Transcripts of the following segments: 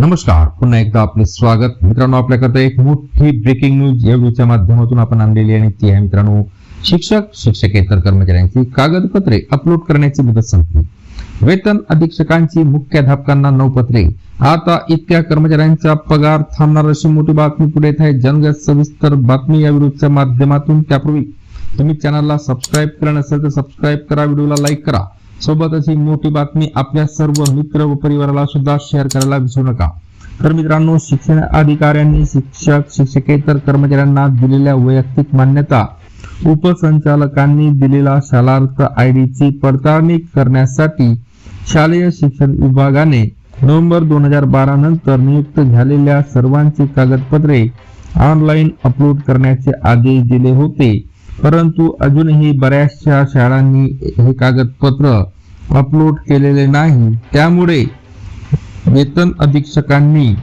नमस्कार. पुन्हा एकदा आपले स्वागत. मित्रांनो आपल्याकरता एक मोठी ब्रेकिंग न्यूज या व्हिडिओच्या माध्यमातून आपण आणलेली आणि ती आहे मित्रांनो शिक्षक शिक्षकेतर कर्मचाऱ्यांची कागदपत्रे अपलोड करण्याची मुदत संपली. वेतन अधीक्षकांची मुख्याध्यापकांना नऊ पत्रे आता इतक्या कर्मचाऱ्यांचा पगार थांबणार अशी मोठी बातमी पुढे येत आहे. जनगत सविस्तर बातमी या व्हिडिओच्या माध्यमातून. त्यापूर्वी तुम्ही चॅनलला सबस्क्राईब करा नसेल तर सबस्क्राईब करा. व्हिडिओला लाईक करा. सोबतच ही मोठी बातमी आपल्या सर्व मित्र व परिवाराला सुद्धा शेअर करायला विसरू नका. तर मित्रांनो शिक्षण अधिकाऱ्यांनी शिक्षक शिक्षकेतर कर्मचाऱ्यांना दिलेल्या वैयक्तिक मान्यता उपसंचालकांनी दिलेला शालार्थ आय ची पडताळणी करण्यासाठी शालेय शिक्षण विभागाने नोव्हेंबर दोन हजार बारा नंतर नियुक्त झालेल्या सर्वांची कागदपत्रे ऑनलाईन अपलोड करण्याचे आदेश दिले होते. परंतु अजूनही बऱ्याचशा शाळांनी हे कागदपत्र अपलोड केलेले नाही. त्यामुळे वेतन अधीक्षकांनी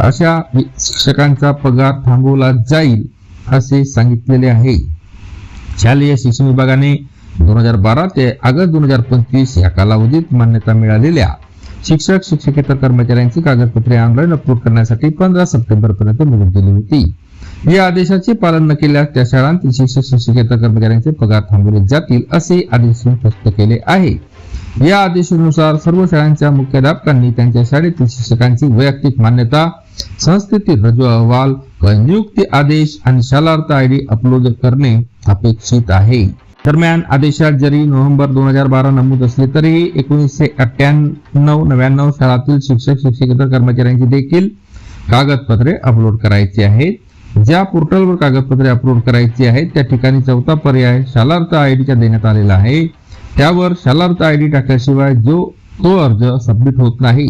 अशा शिक्षकांचा पगार थांबवला जाईल असे सांगितलेले आहे. शालेय शिक्षण विभागाने दोन हजार बारा ते ऑगस्ट दोन हजार पंचवीस या कालावधीत मान्यता मिळालेल्या शिक्षक शिक्षकेतर कर्मचाऱ्यांची कागदपत्रे ऑनलाईन अपलोड करण्यासाठी पंधरा सप्टेंबर पर्यंत मुदत दिली होती. या आदेशाचे पालन न केल्यास त्या शाळांतील शिक्षक शिक्षकेतर कर्मचाऱ्यांचे पगार थांबवले जातील असे आदेश स्पष्ट केले आहे. या आदेशानुसार सर्व शाळांच्या मुख्याध्यापकांनी त्यांच्या शाळेतील शिक्षकांची वैयक्तिक मान्यता संस्थेतील रजू अहवाल व नियुक्ती आदेश आणि शालार्थ आयडी अपलोड करणे अपेक्षित आहे. दरम्यान आदेशात जरी नोव्हेंबर दोन हजार बारा नमूद असले तरीही एकोणीसशे अठ्ठ्याण्णव नव्याण्णव शाळातील शिक्षक शिक्षकेतर कर्मचाऱ्यांची देखील कागदपत्रे अपलोड करायची आहेत. ज्या पोर्टलवर कागदपत्रे अपलोड करायची आहेत त्या ठिकाणी चौथा पर्याय शालार्थ आय डीचा देण्यात आलेला आहे. त्यावर शालार्थ आय डी टाकल्याशिवाय जो तो अर्ज सबमिट होत नाही.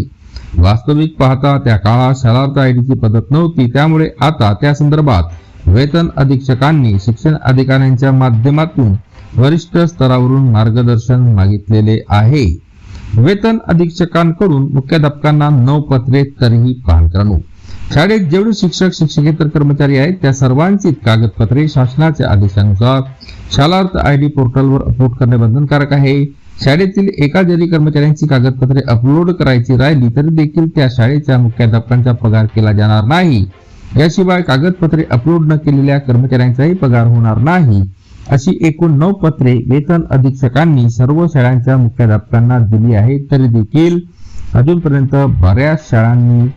वास्तविक पाहता त्या काळात शालार्थ आय डीची पद्धत नव्हती. त्यामुळे आता त्या संदर्भात वेतन अधीक्षकांनी शिक्षण अधिकाऱ्यांच्या माध्यमातून वरिष्ठ स्तरावरून मार्गदर्शन मागितलेले आहे. वेतन अधीक्षकांकडून मुख्याध्यापकांना नऊ पत्रे तरीही पाहणकरांनो शाळेत जेवढे शिक्षक शिक्षकेतर कर्मचारी आहेत त्या सर्वांची कागदपत्रे शासनाच्या आदेशानुसार शालार्थ आय डी पोर्टलवर अपलोड करणे बंधनकारक आहे. शाळेतील एका जरी कर्मचाऱ्यांची कागदपत्रे अपलोड करायची राहिली तरी देखील त्या शाळेच्या मुख्याध्यापकांचा पगार केला जाणार नाही. याशिवाय कागदपत्रे अपलोड न केलेल्या कर्मचाऱ्यांचाही पगार होणार नाही. अशी एकूण नऊ पत्रे वेतन अधीक्षकांनी सर्व शाळांच्या मुख्याध्यापकांना दिली आहेत तरी देखील अजूनपर्यंत बऱ्याच शाळांनी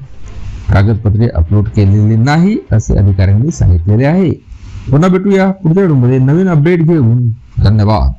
कागदपत्रे अपलोड केलेली नाही असे अधिकाऱ्यांनी सांगितलेले आहे. पुन्हा भेटूया पुढच्या व्हिडिओमध्ये नवीन अपडेट घेऊन. धन्यवाद.